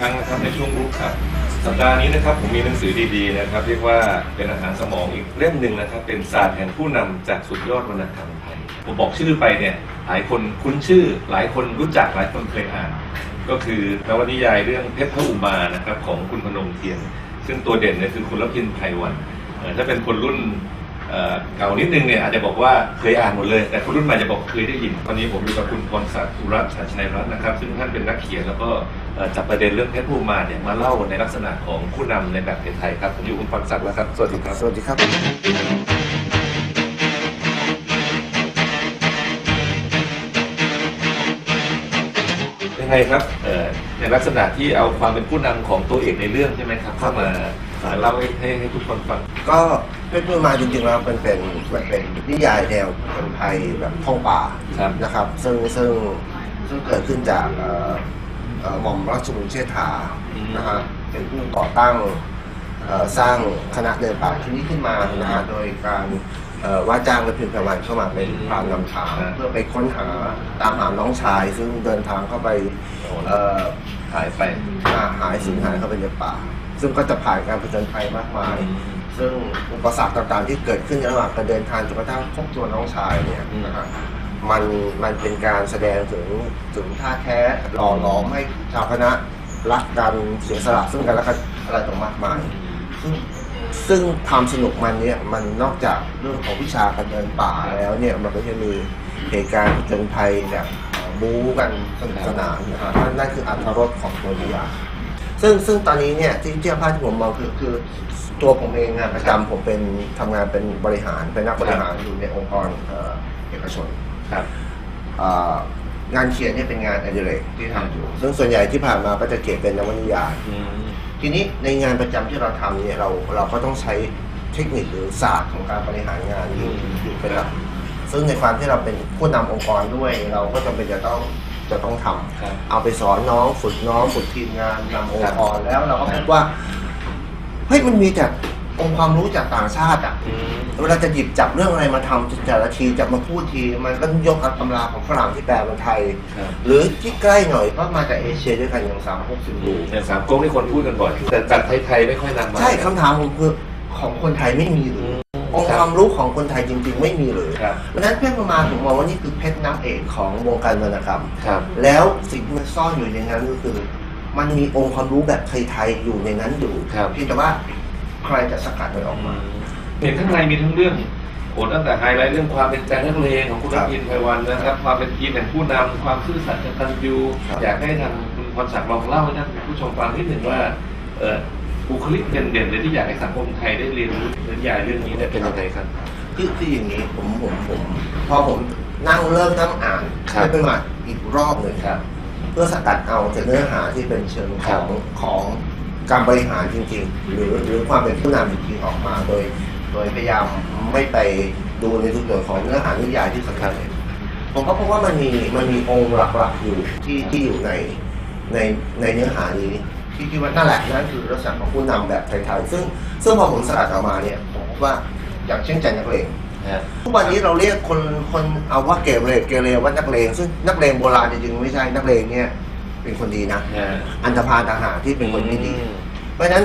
ครั้งนะครับในช่วงรุกครับสัปดาห์นี้นะครับผมมีหนังสือดีๆนะครับ เรียกว่าเป็นอาหารสมองอีกเล่มหนึ่งนะครับ เป็นศาสตร์แห่งผู้นำจากสุดยอดวรรณกรรมไทยผมบอกชื่อไปเนี่ยหลายคนคุ้นชื่อ หลายคนรู้จักหลายคนเคยอ่าน ก็คือนวนิยายเรื่องเพชรพระอุมานะครับของคุณพนมเทียน ซึ่งตัวเด่นเนี่ยคือคุณรพินไพรวันถ้าเป็นคนรุ่นเก่านิดนึงเนี่ยอาจจะบอกว่าเคยอ่านหมดเลย แต่คนรุ่นใหม่จะบอกเคยได้ยินตอนนี้ผมอยู่กับคุณพรศักดิ์อุรัตน์ชัยรัตน์นะครับ ซึ่งท่านเป็นนักเขียนแล้วก็ จับประเด็นเรื่องเพชรพระอุมาเนี่ยมาเล่าในลักษณะของผู้นำในแบบไทยๆครับผมอยู่กับคุณพรศักดิ์แล้วครับ สวัสดีครับ สวัสดีครับ ยังไงครับเอ่อในลักษณะที่เอาความเป็นผู้นำของตัวเอกในเรื่องใช่ไหมครับเข้ามามาเล่าให้ให้ให้ทุกคนฟัง ก็เป็นตัวมาจริงๆแล้วมันเป็นมันเป็นนิยายแนวคนไทยแบบท่องป่าครับนะครับ ซึ่งซึ่งซึ่งเกิดขึ้นจากเอ่อเอ่อ หม่อมราชวงศ์เชษฐาอืมนะฮะเป็นผู้ก่อตั้งเอ่อสร้างคณะเดินป่าที่นี้ขึ้นมานะฮะโดยการเอ่อว่าจ้างและพิมพ์พวันเข้ามาเป็นพรานนำทางครับเพื่อไปค้นหาตามหาน้องชาย ซึ่งเดินทางเข้าไปเอ่อหายไปหาหายสูญหายเข้าไปในป่า ซึ่งก็จะผ่านการผจญภัยมากมาย ซึ่งอุปสรรคต่างๆที่เกิดขึ้นระหว่างการเดินทางจนกระทั่งพบตัวน้องชายเนี่ยอืมนะฮะ มันมันเป็นการแสดงถึงถึงท่าแท้หล่อหลอมให้ชาวคณะรักกันเสียสละซึ่งกันและกันอะไรต่างมากมายซึ่งซึ่งความสนุกมันเนี่ยมันนอกจากเรื่องของวิชาการเดินป่าแล้วเนี่ยมันก็จะมีเหตุการณ์ผจญภัยแบบบู๊กันสนุกสนานนะฮะนั่นนั่นคืออัตรสของตัวนิยาซึ่งซึ่งตอนนี้เนี่ยที่ที่ภาพที่ผมมองคือคือตัวผมเองงานประจำผมเป็นทำงานเป็นบริหารเป็นนักบริหารอยู่ในองค์กรเอกชน ครับเอ่องานเขียนเนี่ยเป็นงานอดิเรกที่ทำอยู่ ซึ่งส่วนใหญ่ที่ผ่านมาก็จะเขียนเป็นนวนิยายอืมทีนี้ในงานประจำที่เราทำเนี่ยเราเราก็ต้องใช้เทคนิคหรือศาสตร์ของการบริหารงานอยู่อืมอยู่เป็นหลักซึ่งในความที่เราเป็นผู้นำองค์กรด้วย เราก็จำเป็นจะต้องจะต้องทำ ครับ เอาไปสอนน้องฝึกน้องฝึกทีมงานนำองค์กรแล้วเราก็พครับบว่าเฮ้ยมันมีแต่ องค์ความรู้จากต่างชาติอะอืมเวลาจะหยิบจับเรื่องอะไรมาทำแต่ละทีจะมาพูดที มันก็ยกเอาตำราของฝรั่งที่แปลเป็นไทยครับหรือที่ใกล้หน่อยก็มาจากเอเชียด้วยกันอย่างสามพกสิบลูอย่างสามก๊กนี่คนพูดกันบ่อยแต่จัดไทยๆไม่ค่อยนำมาใช่คำถามผมคือของคนไทยไม่มีหรือองค์ความรู้ของคนไทยจริง ๆ ไม่มีเลยครับเพราะฉะนั้นเพชรประมาณผมมองว่านี่คือเพชรน้ำเอกของวงการวรรณกรรมครับแล้วสิ่งที่มันซ่อนอยู่ในนั้นก็คือ มันมีองค์ความรู้แบบไทยๆอยู่ในนั้นอยู่ครับเพียงแต่ว่า ใครจะสกัดมันออกมา เห็นข้างในมีทั้งเรื่องโอ้ตั้งแต่ไฮไลท์เรื่องความเป็นใจนักเลงของคุณรัรับพินไพวันนะครับ ความเป็นทีมแห่งผู้นำความซื่อสัตย์กตัญญูอยากให้ทางคุณพรศักดิ์ลองเล่าให้ท่านผู้ชมฟังนิดหนึ่งว่าเออบุคลิกเด่นๆเลยที่อยากให้สังคมไทยได้เรียนรู้นิยายเรื่องนี้เนี่ยเป็นยังไงครับคือคืออย่างนี้ผมผมผมพอผมนั่งเริ่มนั่งอ่านไม่เป็นมาอีกรอบหนึ่งครับ เพื่อสกัดเอาจากเนื้อหาที่เป็นเชิงของของ การบริหารจริง ๆ หรือหรือความเป็นผู้นำจริงๆออกมาโดย โดยพยายามไม่ไปดูในทุกส่วนของเนื้อหานิยายที่สำคัญผมก็พบว่ามันมีมันมีองค์หลักๆอยู่ที่ที่อยู่ในในในเนื้อหานี้ที่คิดว่านั่นแหละนั่นคือลักษณะของผู้นำแบบไทยๆซึ่งซึ่งพอผมสกัดออกมาเนี่ยผมพบว่าอย่างเช่นใจนักเลงฮะทุกวันนี้เราเรียกคนคนเอาว่าเกเรเกเรว่านักเลงซึ่งนักเลงโบราณจริงๆไม่ใช่นักเลงเนี่ย เป็นคนดีนะฮะอันธพาลต่างหากที่เป็นคนไม่ดีอืมเพราะฉะนั้น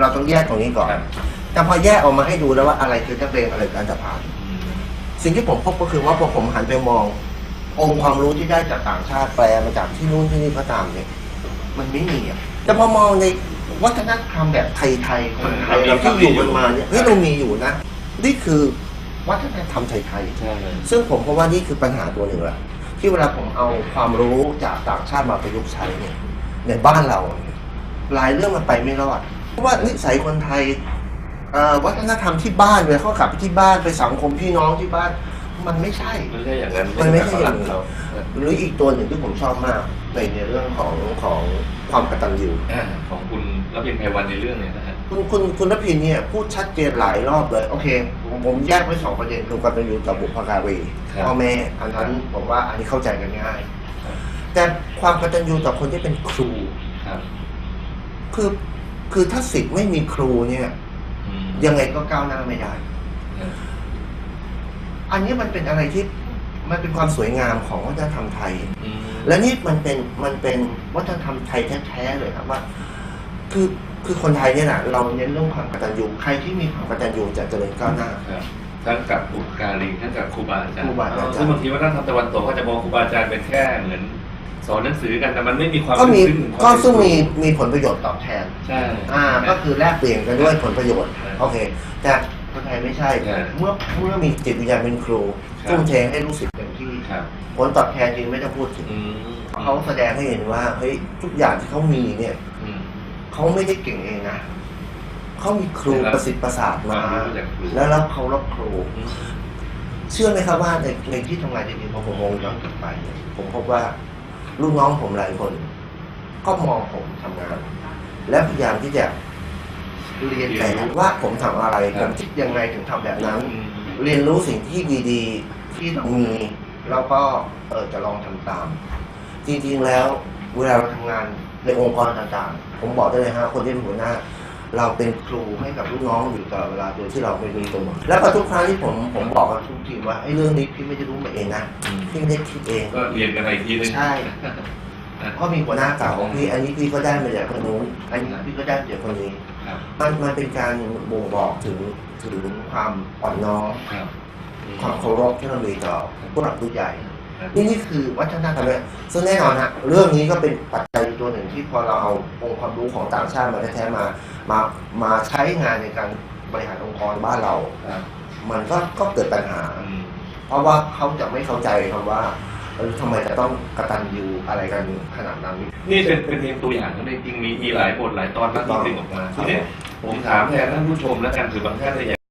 เราต้องแยกตรงนี้ก่อน ครับ แต่พอแยกออกมาให้ดูแล้วว่าอะไรคือนักเลงอะไรคืออันธพาลสิ่งที่ผมพบก็คือว่าพอผมหันไปมอง องค์ความรู้ที่ได้จากต่างชาติแปลมาจากที่นู่นที่นี่ก็ตามเนี่ย มันไม่มีอะแต่พอมองในวัฒนธรรมแบบไทยๆคนไทยเราที่อยู่กันมาเนี่ยเฮ้ยเรามีอยู่นะ นี่คือวัฒนธรรมไทยๆใช่ซึ่งผมก็ว่านี่คือปัญหาตัวหนึ่งแหละ ที่เวลาผมเอาความรู้จากต่างชาติมาประยุกต์ใช้เนี่ยในบ้านเราเนี่ยหลายเรื่องมันไปไม่รอด เพราะว่านิสัยคนไทยเอ่อวัฒนธรรมที่บ้านเวลาเขากลับไปที่บ้านไปสังคมพี่น้องที่บ้าน มันไม่ใช่ไม่ใช่อย่างนั้นมันไม่ใช่อย่างนั้นเขาหรืออีกตัวหนึ่งที่ผมชอบมากในในเรื่องของของความกตัญญูอ่าของคุณรับพินไพวันในเรื่องเนี่ยนะฮะคุณคุณคุณรพินเนี่ยพูดชัดเจนหลายรอบเลยโอเค ผมผมแยกไว้สองประเด็นคือกตัญญูกับบุพการีครับ พ่อแม่ อันนั้นผมว่าอันนี้เข้าใจกันง่ายครับแต่ความกตัญญูต่อคนที่เป็นครู ครับคือคือถ้าสิทธิ์ไม่มีครูเนี่ย อืมยังไงก็ก้าวหน้าไม่ได้ ครับอันนี้มันเป็นอะไรที่มันเป็นความสวยงามของวัฒนธรรมไทย อืมและนี่มันเป็นมันเป็นวัฒนธรรมไทยแท้ๆเลยครับว่า คือ คือคนไทยเนี่ยนะเราเน้นเรื่องความกตัญญูใครที่มีความกตัญญูจะเจริญก้าวหน้า ครับทั้งกับบุคการีทั้งกับครูบาอาจารย์ครูบาอาจารย์ ซึ่งบางทีวัฒนธรรมตะวันตกก็จะมองครูบาอาจารย์เป็นแค่เหมือนสอนหนังสือกันแต่มันไม่มีความก็มีลึซึ้งถึก็วาซึ่งมีเป็นมีผลประโยชน์ตอบแทน ใช่ อ่า ก็คือแลกเปลี่ยนกันด้วยผลประโยชน์ใช่โอเค แต่คนไทยไม่ใช่ ใช่เมื่อเมื่อมีจิตวิญญาณเป็นครูครับ ทุ่มเทให้ลูกศิษย์เต็มที่ครับ ผลตอบแทนจริงไม่ต้องพูดถึง อืม เขาแสดงให้เห็นว่าเฮ้ยทุกอย่างที่เขามีเนี่ยอืม เขาไม่ได้เก่งเองนะเขามีครูได้รับประสิทธิ์ประสาทความามรู้จากครูแล้วรับเขารับครูอืมเชื่อไหมครับว่าในในที่ทำงานจริงๆพอผมมองย้อนกลับไปเนี่ยผมพบว่าลูกน้องผมหลายคน ก็มองผมทำงาน และพยายามที่จะเรียนแบบว่าผมทำอะไรผมคิดยังไงถึงทำแบบนั้นอืมเรียนรู้สิ่งที่ดีๆที่เรามีแล้วก็เออจะลองทำตาม จริงๆแล้ว เวลาเราทำงานในองค์กรต่างๆ ผมบอกได้เลยฮะคนที่เป็นหัวหน้า เราเป็นครูให้กับลูกน้องอยู่ตลอดเวลาโดยที่เราไม่รู้ตัวแล้วก็ทุกครั้งที่ผมผมบอกกับทุกทีมว่าไอ้เรื่องนี้พี่ไม่ได้รู้มาเองนะอืมพี่ไม่ได้คิดเองก็เรียนกันมาอีกทีนึงใช่เพราะมีหัวหน้าเก่าของพี่อันนี้พี่ก็ได้มาจากคนนู้นอันนี้พี่ก็ได้มาจากคนนี้ครับมันมันเป็นการบ่งบอกถึงถึงความอ่อนน้อมครับอืมความเคารพที่เรามีต่อผู้หลักผู้ใหญ่ครับ นี่นี่คือวัฒนธรรมเนี่ยซึ่งแน่นอนฮะเรื่องนี้ก็เป็นปัจจัยตัวหนึ่งที่พอเราเอาองค์ความรู้ของต่างชาติมาแท้ๆมามามาใช้งานในการบริหารองค์กรบ้านเราครับมันก็ก็เกิดปัญหาอืมเพราะว่าเขาจะไม่เข้าใจคำว่าเออทำไมจะต้องกระตันยูอะไรกันขนาดนั้น นี่เป็นเป็นเพียงตัวอย่างนะจริงๆมีอีหลายบทหลายตอนมากที่ดึงออกมาครับทีนี้ผมถามแทนท่านผู้ชมแล้วกันคือบางท่านเนี่ย